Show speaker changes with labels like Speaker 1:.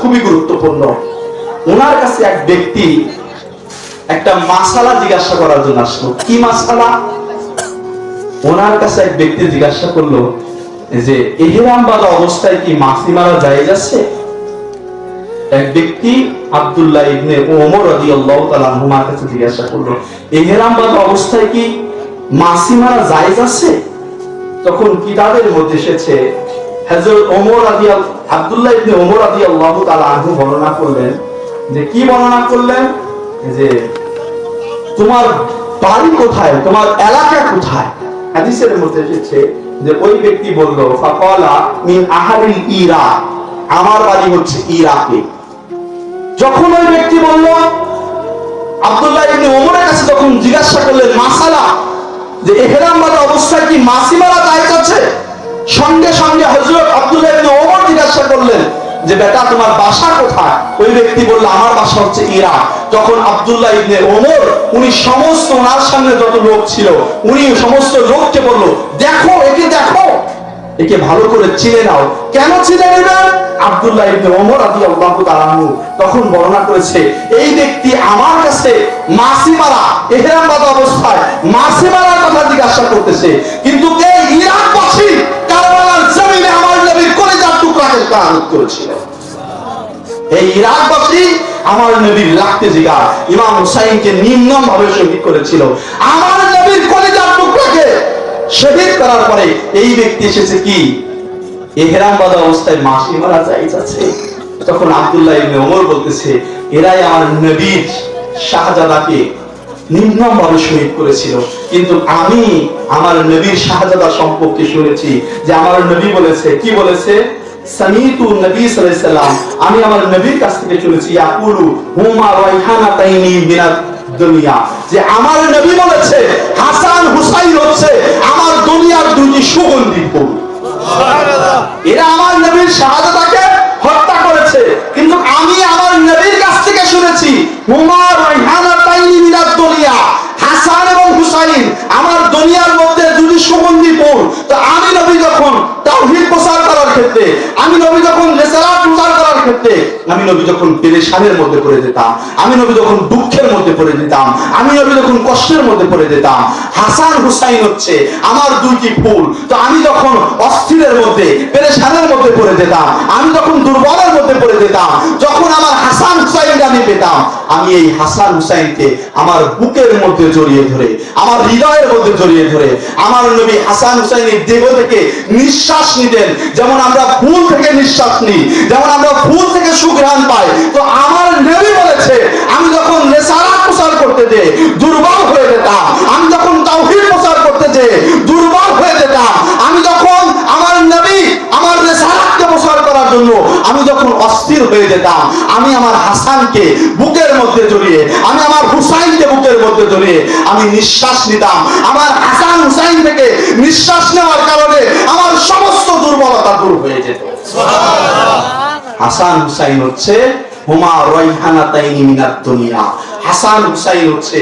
Speaker 1: খুবই গুরুত্বপূর্ণ। ওনার কাছে এক ব্যক্তি একটা মাসালা জিজ্ঞাসা করার জন্য আসলো। কি মাসালা? ওনার কাছে এক ব্যক্তি জিজ্ঞাসা করল যে এহেরাম বাঁধা অবস্থায় কি মাসি মারা জায়েজ আছে? এক ব্যক্তি আব্দুল্লাহ ইবনে ওমর রাদিয়াল্লাহু তাআলা আনহুমার কাছে জিজ্ঞাসা করল এহেরাম বাঁধা অবস্থায় কি মাসি মারা আছে? তখন কিতাবের মধ্যে এসেছে, হযরত ওমর রাদিয়াল, আব্দুল্লাহ ইবনে ওমর রাদিয়াল্লাহু তাআলা আনহু বর্ণনা করলেন যে, কি বর্ণনা করলেন? যে, তোমার বাড়ি কোথায়? তোমার এলাকা কোথায়? হাদিসের মধ্যে এসেছে যে, ওই ব্যক্তি বলল, ফাকালা মিন আহারিল ইরাক। আমার বাড়ি হচ্ছে ইরাকে। যখন ওই ব্যক্তি বলল, আব্দুল্লাহ ইবনে ওমরের কাছে যখন জিজ্ঞাসা করলেন, মাসালা, যে এহরাম বাঁধা অবস্থায় কি মাসি মারা জায়েজ আছে? সঙ্গে সঙ্গে হযরত আব্দুল্লাহ ইবনে ওমর জিজ্ঞাসা করলেন, যে বেটা, তোমার বাসা কোথায়? ওই ব্যক্তি বলল, আমার বাসা হচ্ছে ইরাক। তখন আব্দুল্লাহ ইবনে ওমর, উনি সমস্ত ওনার সামনে যত লোক ছিল, উনি সমস্ত লোককে বলল, দেখো, একে দেখো। একে ভালো করে চিনে নাও। কেন চিনে নেবেন ইবনে ওমর রাদিয়াল্লাহু তাআলা তখন বর্ণনা করেছে, এই ব্যক্তি আমার কাছে মাসি মারা ইহরাম অবস্থায় কথা জিজ্ঞাসা করতেছে, কিন্তু কারবালার জমিনে আমার নবীর কলিজার টুকরাকে কারারুত করেছিল। এই আমার নবীর লাখতে জিগা ইমাম হুসাইনকে নিম্নম ভাবে শহীদ করেছিল। আমার শহীদ করার পরে এই ব্যক্তি এসেছে কি? এহরাম বাঁধা অবস্থায় মাসি মারা যাইজ আছে তখন আব্দুল্লাহ ইবনে ওমর বলতেছে, এরাই আমার নবীর শাহজাদাকে নিম্নম ভাবে শহীদ করেছিল। কিন্তু আমি আমার নবীর শাহজাদা সম্পর্কে শুনেছি যে আমার নবী বলেছে, কি বলেছে? সামিতু নবী সাল্লাল্লাহু আমি আমার নবীর কাছ থেকে শুনেছি, ইয়াকুলু, হুমা রাইহানাতাইনি মিনাদ দুনিয়া। যে আমার নবী বলেছে, হাসান হুসাইন হচ্ছে আমার দুনিয়ার দুটি সুগন্ধি ফুল। এরা আমার নবীর শাহাদাতকে হত্যা করেছে। কিন্তু আমি আমার নবীর কাছ থেকে শুনেছি, হুমা রাইহানাতাইনি মিনাদ দুনিয়া। হাসান এবং হুসাইন আমার দুনিয়ার মধ্যে দুটি সুগন্ধি ফুল। তো আমি নবী যখন তাওহীদ প্রচার করার ক্ষেত্রে, আমি নবী যখন ক্ষেত্রে আমি নবী যখন পেরেশানের মধ্যে পড়ে যেতাম, আমি নবী যখন দুঃখের মধ্যে পড়ে যেতাম, আমি নবী যখন কষ্টের মধ্যে পড়ে যেতাম, হাসান হুসাইন হচ্ছে আমার দুইটি ফুল। তো আমি যখন অস্থিরের মধ্যে, পেরেশানের মধ্যে পড়ে যেতাম, আমি যখন দুর্বলের মধ্যে পড়ে যেতাম, যখন আমার হাসান হুসাইনকে আমি পেতাম। আমি এই হাসান হুসাইনকে আমার বুকের মধ্যে জড়িয়ে ধরে, আমার হৃদয়ের মধ্যে জড়িয়ে ধরে, আমার নবী হাসান হুসাইনের দেহ থেকে নিঃশ্বাস নিতেন। যেমন আমরা ফুল থেকে নিঃশ্বাস নিই, যেমন আমরা ফুল থেকে সুঘ্রাণ পাই, তো আমার নবী বলেছে, আমি যখন রেসারাত প্রচার করতে যে দুর্বল হয়ে যেতাম, আমি যখন তাওহীদ প্রচার করতে যে দুর্বল হয়ে যেতাম, আমি যখন আমার নবী আমার রেসারাতকে প্রচার করার জন্য আমি যখন অস্থির হয়ে যেতাম আমি আমার হাসানকে বুকের মধ্যে জড়িয়ে আমি আমার হুসাইনকে বুকের মধ্যে জড়িয়ে আমি নিঃশ্বাস নিতাম। আমার হাসান হুসাইন থেকে নিঃশ্বাস নেওয়ার কারণে আমার সমস্ত দুর্বলতা দূর হয়ে যেত। হাসান হুসাইন হচ্ছে হুমা রয়হানা তাইনি মিনাত দুনিয়া। হাসান হুসাইন হচ্ছে